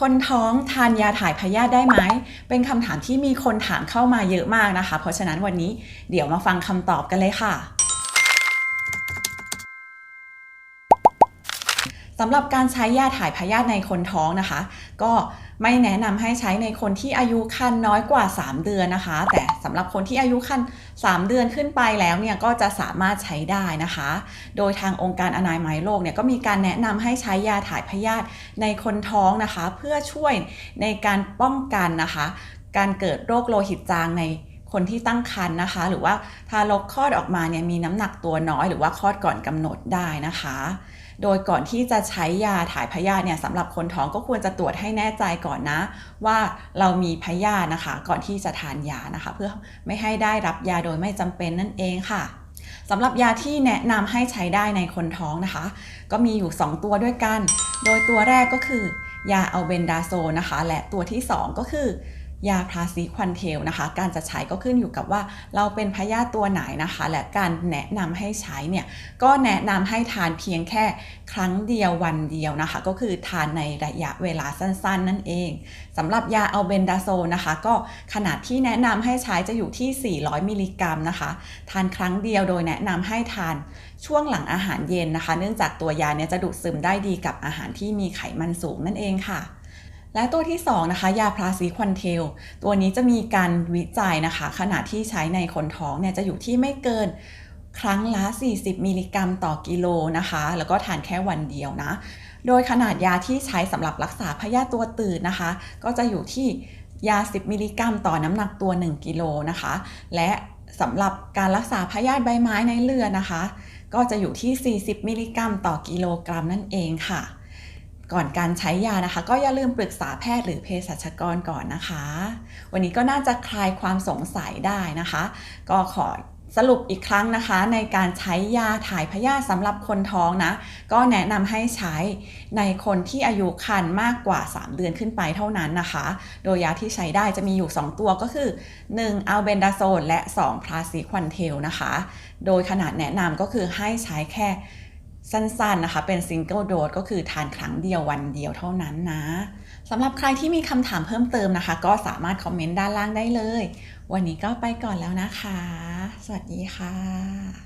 คนท้องทานยาถ่ายพยาธิได้ไหม เป็นคำถามที่มีคนถามเข้ามาเยอะมากนะคะ เพราะฉะนั้นวันนี้เดี๋ยวมาฟังคำตอบกันเลยค่ะ สำหรับการใช้ยาถ่ายพยาธิในคนท้องนะคะ ก็ไม่แนะนำให้ใช้ในคนที่อายุครรภ์น้อยกว่า 3 เดือนนะคะ แต่สำหรับคนที่อายุครรภ์3 เดือนขึ้นไปแล้วเนี่ยก็จะสามารถใช้ได้นะคะ โดยทางองค์การอนามัยโลกเนี่ยก็มีการแนะนำให้ใช้ยาถ่ายพยาธิในคนท้องนะคะ เพื่อช่วยในการป้องกันนะคะ การเกิดโรคโลหิตจางใน คนที่ตั้งครรภ์นะคะ หรือว่าทารกคลอดออกมาเนี่ยมีน้ำหนักตัวน้อยหรือว่าคลอดก่อนกำหนดได้นะคะ โดยก่อนที่จะใช้ยาถ่ายพยาธิเนี่ยสำหรับคนท้องก็ควรจะตรวจให้แน่ใจก่อนนะ ว่าเรามีพยาธินะคะ ก่อนที่จะทานยานะคะ เพื่อไม่ให้ได้รับยาโดยไม่จำเป็นนั่นเองค่ะสำหรับยาที่แนะนำให้ใช้ได้ในคนท้องนะคะ ก็มีอยู่ 2 ตัวด้วยกัน โดยตัวแรกก็คือยาอัลเบนดาโซนนะคะ และตัวที่ 2 ก็คือ ยาพาซีควันเทลนะคะ การจะใช้ก็ขึ้นอยู่กับว่าเราเป็นพยาธิตัวไหนนะคะ และการแนะนำให้ใช้เนี่ยก็แนะนำให้ทานเพียงแค่ครั้งเดียววันเดียวนะคะ ก็คือทานในระยะเวลาสั้นๆ นั่นเองสำหรับยาอัลเบนดาโซนนะคะ ก็ขนาดที่แนะนำให้ใช้จะอยู่ที่ 400 มิลลิกรัมนะคะ ทานครั้งเดียวโดยแนะนำให้ทานช่วงหลังอาหารเย็นนะคะ เนื่องจากตัวยาเนี่ยจะดูดซึมได้ดีกับอาหารที่มีไขมันสูงนั่นเองค่ะ และตัวที่ 2 นะคะ ยาพลาซีควันเทล ตัวนี้จะมีการวิจัยนะคะ ขนาดที่ใช้ในคนท้องเนี่ยจะอยู่ที่ไม่เกินครั้งละ 40 มิลลิกรัมต่อกิโลนะคะ แล้วก็ทานแค่วันเดียวนะ โดยขนาดยาที่ใช้สำหรับรักษาพยาธิตัวตื่นนะคะ ก็จะอยู่ที่ยา 10 มิลลิกรัม ต่อน้ำหนักตัว 1 กิโลนะคะ และสำหรับการรักษาพยาธิใบไม้ในเลือดนะคะ ก็จะอยู่ที่ 40 มิลลิกรัม ต่อกิโลกรัมนั่นเองค่ะ ก่อนการใช้ยานะคะ ก็อย่าลืมปรึกษาแพทย์หรือเภสัชกรก่อนนะคะ วันนี้ก็น่าจะคลายความสงสัยได้นะคะ ก็ขอสรุปอีกครั้งนะคะ ในการใช้ยาถ่ายพยาธิสำหรับคนท้องนะ ก็แนะนำให้ใช้ในคนที่อายุครรภ์มากกว่า 3 เดือนขึ้นไปเท่านั้นนะคะ โดยยาที่ใช้ได้จะมีอยู่ 2 ตัวก็คือ 1. อัลเบนดาโซนและ 2. พลาซิควันเทลนะคะ โดยขนาดแนะนำก็คือให้ใช้แค่ สั้นๆนะคะ เป็นซิงเกิลโดสก็คือทานครั้งเดียววันเดียวเท่านั้นนะสำหรับใครที่มีคำถามเพิ่มเติมนะคะ ก็สามารถคอมเมนต์ด้านล่างได้เลย วันนี้ก็ไปก่อนแล้วนะคะ สวัสดีค่ะ